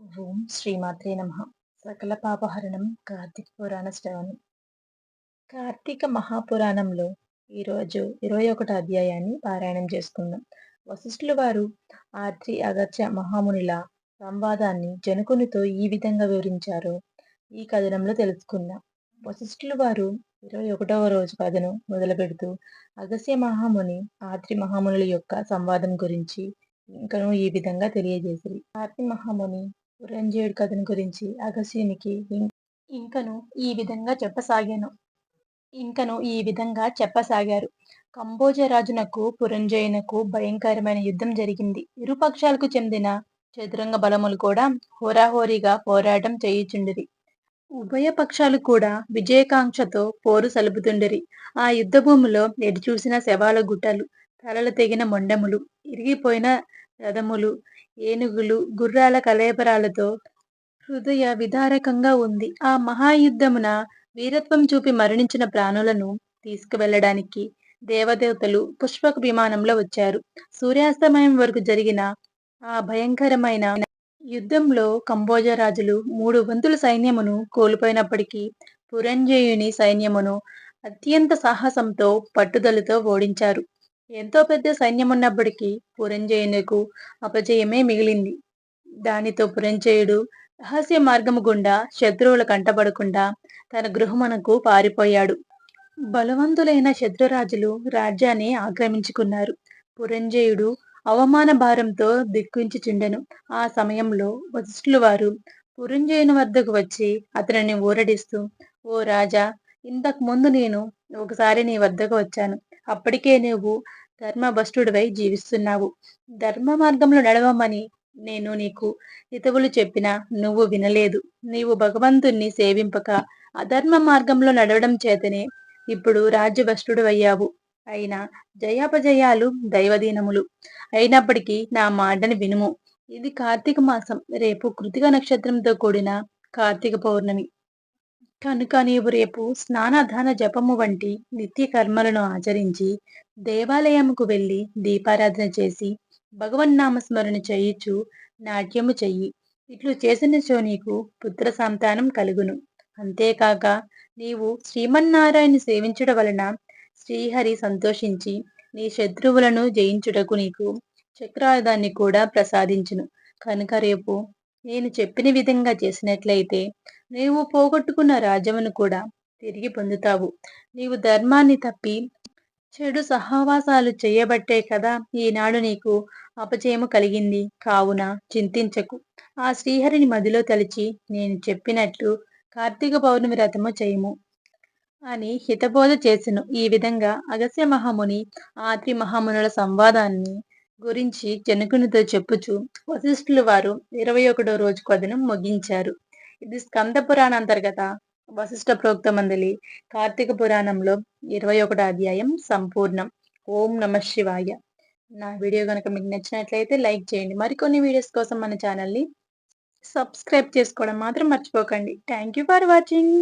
ఓం శ్రీమాతే నమ. సకల పాపహరణం కార్తీక పురాణ శ్రవణం. కార్తీక మహాపురాణంలో ఈరోజు ఇరవై ఒకటి అధ్యాయాన్ని పారాయణం చేసుకుందాం. వశిష్ఠుల వారు ఆద్రి అగత్య మహామునిల సంవాదాన్ని జనకునితో ఈ విధంగా వివరించారు ఈ కథనంలో తెలుసుకుందాం. వశిష్ఠుల వారు ఇరవై ఒకటవ రోజు కథను మొదలు పెడుతూ అగస్య మహాముని ఆద్రి మహామునుల యొక్క సంవాదం గురించి ఇంకను ఈ విధంగా తెలియజేసి ఆర్తి మహాముని పురంజేయుడి కథను గురించి అగస్యునికి ఇంకను ఈ విధంగా చెప్పసాగాను. ఇంకను ఈ విధంగా చెప్పసాగారు. కంబోజ రాజునకు పురంజయునకు భయంకరమైన యుద్ధం జరిగింది. ఇరుపక్షాలకు చెందిన చతురంగ బలములు కూడా హోరాహోరీగా పోరాటం చేయుచుండిరి. ఉభయ పక్షాలు కూడా విజయకాంక్షతో పోరు సలుపుతుండిరి. ఆ యుద్ధ భూమిలో ఎటు చూసిన శవాల గుట్టలు తలలు తెగిన మొండములు ఇరిగిపోయిన రథములు ఏనుగులు గుర్రాల కలేబరాలతో హృదయ విదారకంగా ఉంది. ఆ మహాయుద్ధమున వీరత్వం చూపి మరణించిన ప్రాణులను తీసుకువెళ్ళడానికి దేవదేవతలు పుష్పక విమానంలో వచ్చారు. సూర్యాస్తమయం వరకు జరిగిన ఆ భయంకరమైన యుద్ధంలో కంబోజ రాజులు మూడు వంతుల సైన్యమును కోల్పోయినప్పటికీ పురంజయుని సైన్యమును అత్యంత సాహసంతో పట్టుదలతో ఓడించారు. ఎంతో పెద్ద సైన్యమున్నప్పటికీ పురంజయునకు అపజయమే మిగిలింది. దానితో పురంజయుడు రహస్య మార్గము గుండా శత్రువుల కంటపడకుండా తన గృహమునకు పారిపోయాడు. బలవంతులైన శత్రురాజులు రాజ్యాన్ని ఆక్రమించుకున్నారు. పురంజయుడు అవమాన భారంతో దిక్కుంచుచుండెను. ఆ సమయంలో వశిష్ఠులు వారు పురంజయుని వద్దకు వచ్చి అతనిని ఊరడిస్తూ ఓ రాజా ఇంతకు ముందు నేను ఒకసారి నీ వద్దకు వచ్చాను. అప్పటికే నువ్వు ధర్మభ్రష్టుడివై జీవిస్తున్నావు. ధర్మ మార్గంలో నడవమని నేను నీకు హితవులు చెప్పినా నువ్వు వినలేదు. నీవు భగవంతుణ్ణి సేవింపక అధర్మ మార్గంలో నడవడం చేతనే ఇప్పుడు రాజ్యభ్రష్టుడు అయ్యావు అయినా జయాపజయాలు దైవదీనములు. అయినప్పటికీ నా మాటని వినుము. ఇది కార్తీక మాసం. రేపు కృతిక నక్షత్రంతో కూడిన కార్తీక పౌర్ణమి. కనుక నీవు రేపు స్నానధాన జపము వంటి నిత్య కర్మలను ఆచరించి దేవాలయముకు వెళ్ళి దీపారాధన చేసి భగవన్నామస్మరణ చేయుచు నాట్యము చెయ్యి. ఇట్లు చేసినచో నీకు పుత్ర సంతానం కలుగును. అంతేకాక నీవు శ్రీమన్నారాయణ సేవించుట వలన శ్రీహరి సంతోషించి నీ శత్రువులను జయించుటకు నీకు చక్రాయుధాన్ని కూడా ప్రసాదించును. కనుక రేపు నేను చెప్పిన విధంగా చేసినట్లయితే నీవు పోగొట్టుకున్న రాజ్యమును కూడా తిరిగి పొందుతావు. నీవు ధర్మాన్ని తప్పి చెడు సహవాసాలు చేయబట్టే కదా ఈనాడు నీకు అపజయము కలిగింది. కావున చింతించకు. ఆ శ్రీహరిని మదిలో తలిచి నేను చెప్పినట్లు కార్తీక పౌర్ణమి రథము చేయము అని హితబోధ చేసెను. ఈ విధంగా అగస్య మహాముని ఆత్రి మహామునుల సంవాదాన్ని గురించి జనకునితో చెప్పుచు వశిష్ఠులు వారు ఇరవై ఒకటో రోజు కథనం ముగించారు. ఇది స్కంద పురాణ అంతర్గత వశిష్ఠ ప్రోక్త మందలి కార్తీక పురాణంలో ఇరవై ఒకటో అధ్యాయం సంపూర్ణం. ఓం నమ శివాయ. నా వీడియో కనుక మీకు నచ్చినట్లయితే లైక్ చేయండి. మరికొన్ని వీడియోస్ కోసం మన ఛానల్ని సబ్స్క్రైబ్ చేసుకోవడం మాత్రం మర్చిపోకండి. Thank you for watching.